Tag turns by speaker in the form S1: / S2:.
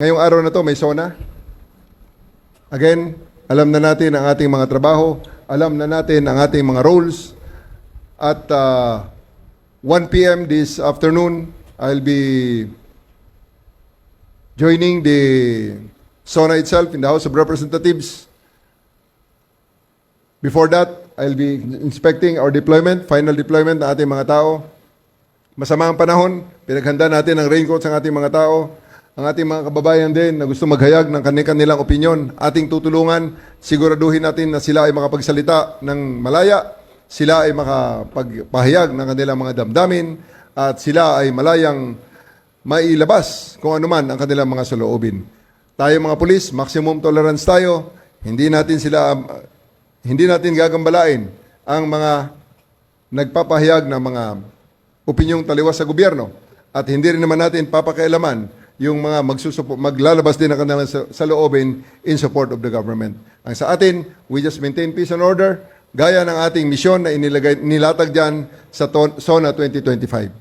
S1: Ngayong araw na to may SONA. Again, alam na natin ang ating mga trabaho, alam na natin ang ating mga roles. At uh, 1 p.m. this afternoon, I'll be joining the SONA itself in the House of Representatives. Before that, I'll be inspecting our deployment, final deployment ng ating mga tao. Masama ang panahon, pinaghanda natin ang raincoats ng ating mga tao. Ang ating mga kababayan din na gusto maghayag ng kanilang opinion, ating tutulungan, siguraduhin natin na sila ay makapagsalita ng malaya, sila ay makapagpahayag ng kanilang mga damdamin, at sila ay malayang mailabas kung ano man ang kanilang mga saloobin. Tayo mga pulis, maximum tolerance tayo, hindi natin sila hindi natin gagambalain ang mga nagpapahayag ng mga opinyong taliwas sa gobyerno at hindi rin naman natin papakailaman yung mga magsusupo, maglalabas din ng kanilang sa, sa loobin in support of the government. Ang sa atin, we just maintain peace and order gaya ng ating misyon na inilagay, nilatag dyan sa ton, SONA 2025.